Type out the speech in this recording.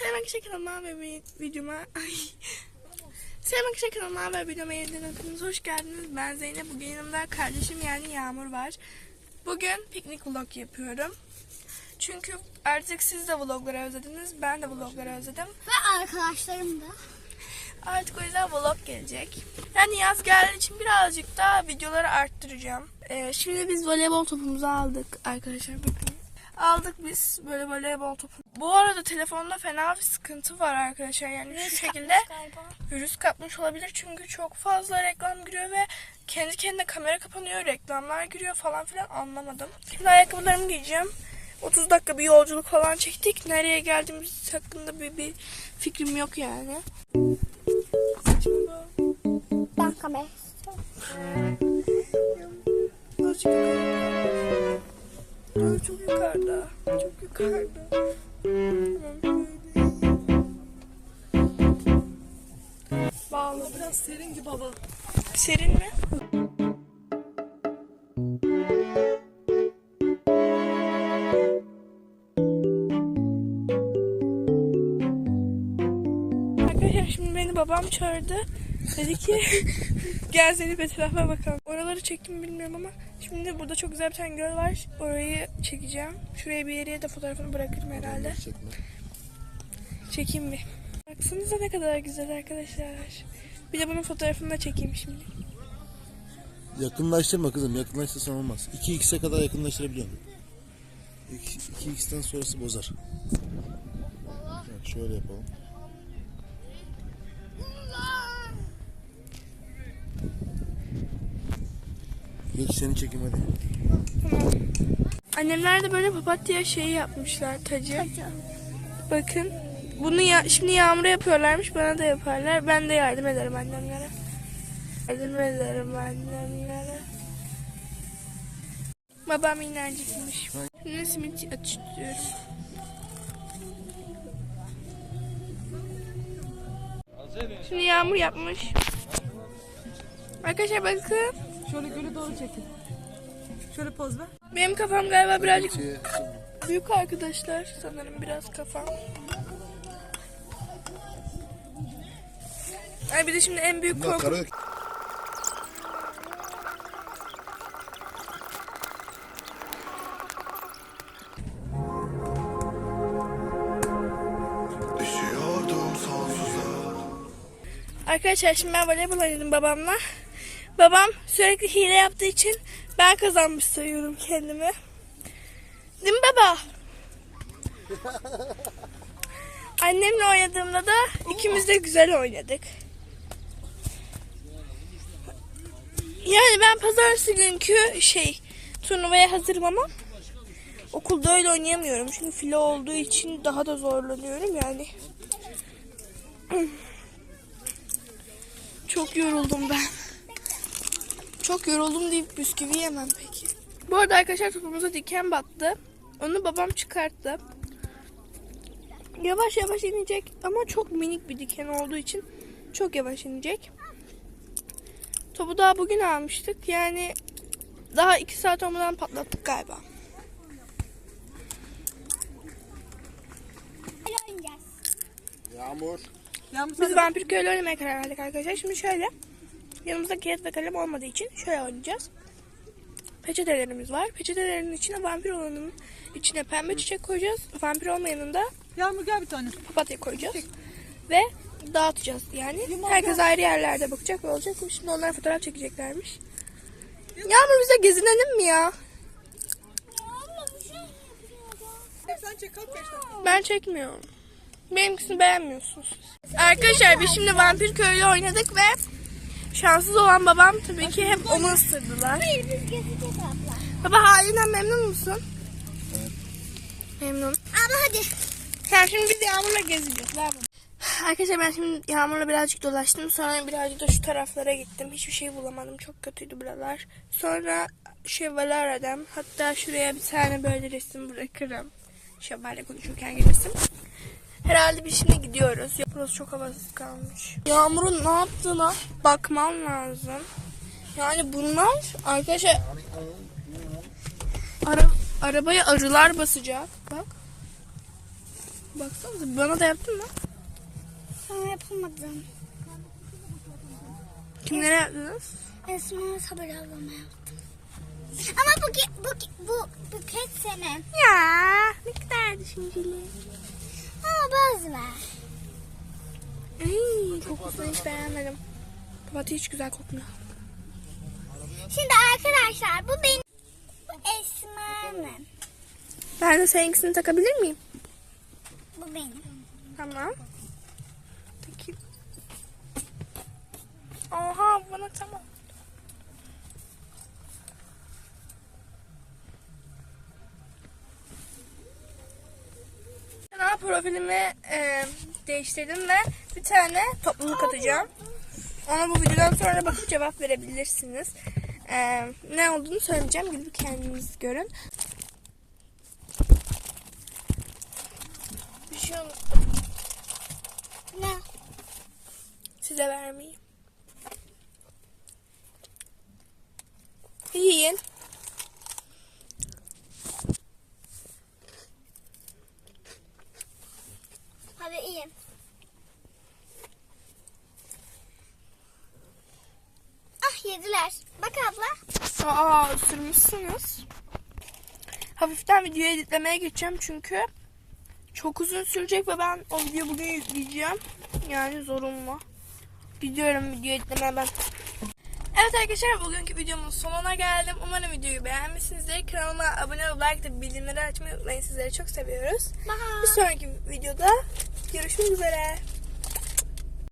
Selam arkadaşlar kanalıma ve videoma ay. Selam arkadaşlar kanalıma ve videoma yeniden hepiniz hoş geldiniz. Ben Zeynep. Bugün yanımda kardeşim yani Yağmur var. Bugün piknik vlog yapıyorum. Çünkü artık siz de vlogları özlediniz. Ben de vlogları özledim. Ve arkadaşlarım da. Artık o yüzden vlog gelecek. Yani yaz geldiği için birazcık daha videoları arttıracağım. Ee, şimdi biz voleybol topumuzu aldık arkadaşlar bakın. Aldık biz böyle voleybol topu. Bu arada telefonda fena bir sıkıntı var arkadaşlar. Yani şu şekilde Galiba. virüs kapmış olabilir çünkü çok fazla reklam giriyor ve kendi kendine kamera kapanıyor, reklamlar giriyor falan filan anlamadım. Şimdi ayakkabılarımı giyeceğim. 30 dakika bir yolculuk falan çektik. Nereye geldiğimiz hakkında bir, bir fikrim yok yani. Ben kamera. Çok yukarıda. Çok yukarıda. Bağladım. Biraz serin gibi hava. Serin mi? Arkadaşlar şimdi beni babam çağırdı. Dedi ki gel seni bir etrafa bakalım. Oraları çektim bilmiyorum ama şimdi burada çok güzel bir tane göl var. Orayı çekeceğim. Şuraya bir yere de fotoğrafını bırakırım herhalde. Çekeyim bir. Baksanıza ne kadar güzel arkadaşlar. Bir de bunun fotoğrafını da çekeyim şimdi. Yakınlaştırma kızım. Yakınlaştırsan olmaz. 2x'e kadar yakınlaştırabiliyorum. 2x'ten sonrası bozar. Şöyle yapalım. Geç seni çekim hadi. Annemler de böyle papatya şeyi yapmışlar tacı. Bakın. Bunu ya, şimdi yağmura yapıyorlarmış. Bana da yaparlar. Ben de yardım ederim annemlere. Yardım ederim annemlere. Babam minnacıkmış. Şimdi simit atıştırıyorum. Şimdi yağmur yapmış. Arkadaşlar bakın. Şöyle göle doğru çekin. Şöyle poz ver. Benim kafam galiba birazcık Şey, büyük arkadaşlar. Sanırım biraz kafam. Ay bir de şimdi en büyük sonsuza Arkadaşlar şimdi ben voleybol oynadım babamla. Babam sürekli hile yaptığı için ben kazanmış sayıyorum kendimi. Değil mi baba? Annemle oynadığımda da ikimiz de güzel oynadık. Yani ben pazartesi günkü şey turnuvaya hazırım ama okulda öyle oynayamıyorum. Çünkü filo olduğu için daha da zorlanıyorum yani. Çok yoruldum ben. Çok yoruldum deyip bisküvi yemem peki. Bu arada arkadaşlar topumuza diken battı. Onu babam çıkarttı. Yavaş yavaş inecek ama çok minik bir diken olduğu için çok yavaş inecek. Topu daha bugün almıştık. Yani daha iki saat olmadan patlattık galiba. Yağmur. Yağmur Biz vampir köylü oynamaya karar verdik arkadaşlar. Şimdi şöyle. Yanımızda kağıt ve kalem olmadığı için şöyle oynayacağız. Peçetelerimiz var. Peçetelerin içine vampir olanın içine pembe çiçek koyacağız. Vampir olmayanın da Yağmur gel bir tane. papatya koyacağız. Ve dağıtacağız yani. Herkes ayrı yerlerde bakacak ve olacak. Şimdi onlar fotoğraf çekeceklermiş. Yağmur bize gezinelim mi ya? Sen çek kalk beş dakika. Ben çekmiyorum. Benimkisini beğenmiyorsunuz. Arkadaşlar biz şimdi vampir köylü oynadık ve şanssız olan babam tabii ki hep onu ısırdılar. Hayır biz gezeceğiz abla. Baba halinden memnun musun? Memnun. Abla hadi. Sen şimdi biz Yağmur'la gezeceğiz. Ver bana. Arkadaşlar ben şimdi Yağmur'la birazcık dolaştım. Sonra birazcık da şu taraflara gittim. Hiçbir şey bulamadım. Çok kötüydü buralar. Sonra şevali aradım. Hatta şuraya bir tane böyle resim bırakırım. Şevval'le konuşurken resim. Herhalde biz şimdi gidiyoruz. Burası çok havasız kalmış. Yağmur'un ne yaptığına bakmam lazım. Yani bunlar arkadaşlar ara, arabaya arılar basacak. Bak. Baksanıza bana da yaptın mı? Sana yapamadım. Kimlere yaptınız? Esma sabır ablama yaptım. Ama bu, bu, bu, bu buket senin. Ya ne kadar düşünceli. Ama boz ver. Ay, kokusunu hiç beğenmedim. Papatya hiç güzel kokmuyor. Şimdi arkadaşlar bu benim. Bu Esma'nın. Ben de seninkisini takabilir miyim? Bu benim. Tamam. Peki. Oha bana tamam. Profilimi e, değiştirdim ve bir tane topluluk atacağım. Ona bu videodan sonra bakıp cevap verebilirsiniz. E, ne olduğunu söylemeyeceğim. Gidip kendiniz görün. Bir şey unuttum. Ne? Size vermeyi. Yiyin. Hadi iyi. Ah yediler. Bak abla. Aa ısırmışsınız. Hafiften videoyu editlemeye geçeceğim çünkü çok uzun sürecek ve ben o videoyu bugün yükleyeceğim. Yani zorunlu. Gidiyorum video editlemeye ben. Evet arkadaşlar bugünkü videomun sonuna geldim. Umarım videoyu beğenmişsinizdir. Kanalıma abone olup like de bildirimleri açmayı unutmayın. Sizleri çok seviyoruz. Bye. Bir sonraki videoda görüşmek üzere.